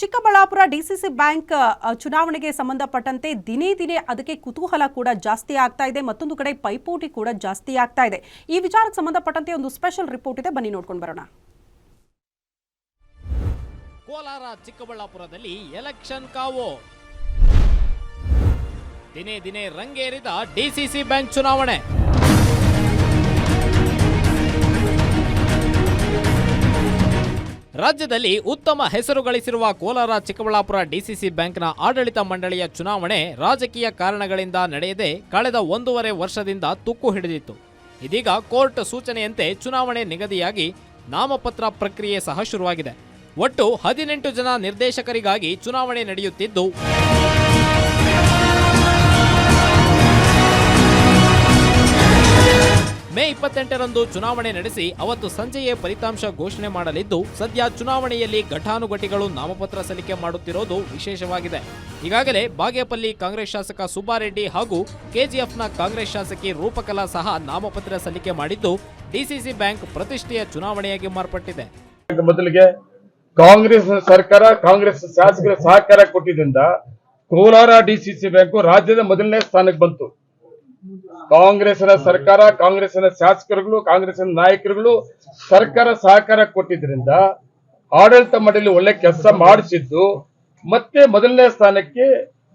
Chikkaballapur DCC bank ಚುನಾವಣೆಗೆ ಸಂಬಂಧಪಟ್ಟಂತೆ ದಿನೇ ದಿನೇ ಅದಕ್ಕೆ ಕುತೂಹಲ ಕೂಡ ಜಾಸ್ತಿ ಆಗ್ತಾ ಇದೆ. ಮತ್ತೊಂದು ಕಡೆ ಪೈಪೋಟಿ ಕೂಡ ಜಾಸ್ತಿ ಆಗ್ತಾ ಇದೆ. ಈ ವಿಚಾರಕ್ಕೆ ಸಂಬಂಧಪಟ್ಟಂತೆ ಒಂದು ಸ್ಪೆಷಲ್ ರಿಪೋರ್ಟ್ ಇದೆ. ಬನ್ನಿ ನೋಡ್ಕೊಂಡು ಬರೋಣ. ಕೋಲಾರ ಚಿಕ್ಕಬಳ್ಳಾಪುರದಲ್ಲಿ ಎಲೆಕ್ಷನ್ ಕಾವು. ದಿನೇ ದಿನೇ ರಂಗೇರಿದ ಡಿಸಿಸಿ ಬ್ಯಾಂಕ್ ಚುನಾವಣೆ. ರಾಜ್ಯದಲ್ಲಿ ಉತ್ತಮ ಹೆಸರು ಗಳಿಸಿರುವ ಕೋಲಾರ ಚಿಕ್ಕಬಳ್ಳಾಪುರ ಡಿಸಿಸಿ ಬ್ಯಾಂಕ್ನ ಆಡಳಿತ ಮಂಡಳಿಯ ಚುನಾವಣೆ ರಾಜಕೀಯ ಕಾರಣಗಳಿಂದ ನಡೆಯದೆ ಕಳೆದ ಒಂದೂವರೆ ವರ್ಷದಿಂದ ತುಕ್ಕು ಹಿಡಿದಿತ್ತು. ಇದೀಗ ಕೋರ್ಟ್ ಸೂಚನೆಯಂತೆ ಚುನಾವಣೆ ನಿಗದಿಯಾಗಿ ನಾಮಪತ್ರ ಪ್ರಕ್ರಿಯೆ ಸಹ ಶುರುವಾಗಿದೆ. ಒಟ್ಟು ಹದಿನೆಂಟು ಜನ ನಿರ್ದೇಶಕರಿಗಾಗಿ ಚುನಾವಣೆ ನಡೆಯುತ್ತಿದ್ದು ಮೇ ಇಪ್ಪತ್ತೆಂಟರಂದು ಚುನಾವಣೆ ನಡೆಸಿ ಅವತ್ತು ಸಂಜೆಯೇ ಫಲಿತಾಂಶ ಘೋಷಣೆ ಮಾಡಲಿದ್ದು, ಸದ್ಯ ಚುನಾವಣೆಯಲ್ಲಿ ಘಟಾನುಘಟಿಗಳು ನಾಮಪತ್ರ ಸಲ್ಲಿಕೆ ಮಾಡುತ್ತಿರೋದು ವಿಶೇಷವಾಗಿದೆ. ಈಗಾಗಲೇ ಬಾಗೇಪಲ್ಲಿ ಕಾಂಗ್ರೆಸ್ ಶಾಸಕ ಸುಬ್ಬಾರೆಡ್ಡಿ ಹಾಗೂ ಕೆಜಿಎಫ್ನ ಕಾಂಗ್ರೆಸ್ ಶಾಸಕಿ ರೂಪಕಲಾ ಸಹ ನಾಮಪತ್ರ ಸಲ್ಲಿಕೆ ಮಾಡಿದ್ದು, ಡಿಸಿಸಿ ಬ್ಯಾಂಕ್ ಪ್ರತಿಷ್ಠೆಯ ಚುನಾವಣೆಯಾಗಿ ಮಾರ್ಪಟ್ಟಿದೆ. ಮೊದಲಿಗೆ ಕಾಂಗ್ರೆಸ್ ಸರ್ಕಾರ, ಕಾಂಗ್ರೆಸ್ ಶಾಸಕರ ಸಹಕಾರ ಕೊಟ್ಟಿದ್ದರಿಂದ ಕೋಲಾರ ಡಿಸಿಸಿ ಬ್ಯಾಂಕು ರಾಜ್ಯದ ಮೊದಲನೇ ಸ್ಥಾನಕ್ಕೆ ಬಂತು. ಕಾಂಗ್ರೆಸ್ನ ಸರ್ಕಾರ, ಕಾಂಗ್ರೆಸ್ನ ಶಾಸಕರುಗಳು, ಕಾಂಗ್ರೆಸ್ನ ನಾಯಕರುಗಳು ಸರ್ಕಾರ ಸಹಕಾರ ಕೊಟ್ಟಿದ್ರಿಂದ ಆಡಳಿತ ಮಂಡಳಿ ಒಳ್ಳೆ ಕೆಲಸ ಮಾಡಿಸಿದ್ದು, ಮತ್ತೆ ಮೊದಲನೇ ಸ್ಥಾನಕ್ಕೆ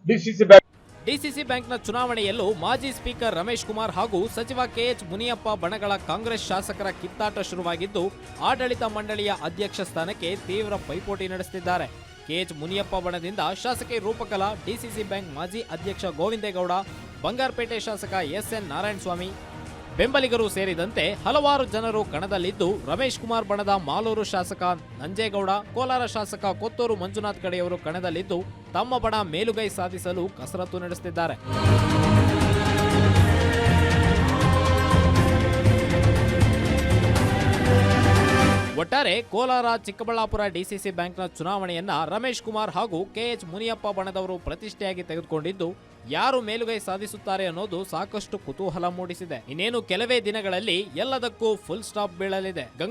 ಡಿಸಿಸಿ ಬ್ಯಾಂಕ್ ಡಿಸಿಸಿ ಬ್ಯಾಂಕ್ನ ಚುನಾವಣೆಯಲ್ಲೂ ಮಾಜಿ ಸ್ಪೀಕರ್ ರಮೇಶ್ ಕುಮಾರ್ ಹಾಗೂ ಸಚಿವ ಕೆಎಚ್ ಮುನಿಯಪ್ಪ ಬಣಗಳ ಕಾಂಗ್ರೆಸ್ ಶಾಸಕರ ಕಿತ್ತಾಟ ಶುರುವಾಗಿದ್ದು, ಆಡಳಿತ ಮಂಡಳಿಯ ಅಧ್ಯಕ್ಷ ಸ್ಥಾನಕ್ಕೆ ತೀವ್ರ ಪೈಪೋಟಿ ನಡೆಸುತ್ತಿದ್ದಾರೆ ಕೆಎಚ್ ಮುನಿಯಪ್ಪ ಬಣದಿಂದ ಶಾಸಕಿ ರೂಪಕಲಾ ಡಿಸಿಸಿ ಬ್ಯಾಂಕ್ ಮಾಜಿ ಅಧ್ಯಕ್ಷ ಗೋವಿಂದೇಗೌಡ ಬಂಗಾರಪೇಟೆ ಶಾಸಕ ಎಸ್ಎನ್ ನಾರಾಯಣಸ್ವಾಮಿ. ಬೆಂಬಲಿಗರು ಸೇರಿದಂತೆ ಹಲವಾರು ಜನರು ಕಣದಲ್ಲಿದ್ದು, ರಮೇಶ್ ಕುಮಾರ್ ಬಣದ ಮಾಲೂರು ಶಾಸಕ ನಂಜೇಗೌಡ, ಕೋಲಾರ ಶಾಸಕ ಕೊತ್ತೂರು ಮಂಜುನಾಥ್ ಕಡೆಯವರು ಕಣದಲ್ಲಿದ್ದು, ತಮ್ಮ ಬಣ ಮೇಲುಗೈ ಸಾಧಿಸಲು ಕಸರತ್ತು ನಡೆಸುತ್ತಿದ್ದಾರೆ. ಒಟ್ಟಾರೆ ಕೋಲಾರ, ಚಿಕ್ಕಬಳ್ಳಾಪುರ ಡಿಸಿಸಿ ಬ್ಯಾಂಕ್ನ ಚುನಾವಣೆಯನ್ನ ರಮೇಶ್ ಕುಮಾರ್ ಹಾಗೂ ಕೆಎಚ್ ಮುನಿಯಪ್ಪ ಬಣದವರು ಪ್ರತಿಷ್ಠೆಯಾಗಿ ತೆಗೆದುಕೊಂಡಿದ್ದು, ಯಾರು ಮೇಲುಗೈ ಸಾಧಿಸುತ್ತಾರೆ ಅನ್ನೋದು ಸಾಕಷ್ಟು ಕುತೂಹಲ ಮೂಡಿಸಿದೆ. ಇನ್ನೇನು ಕೆಲವೇ ದಿನಗಳಲ್ಲಿ ಎಲ್ಲದಕ್ಕೂ ಫುಲ್ ಸ್ಟಾಪ್ ಬೀಳಲಿದೆ.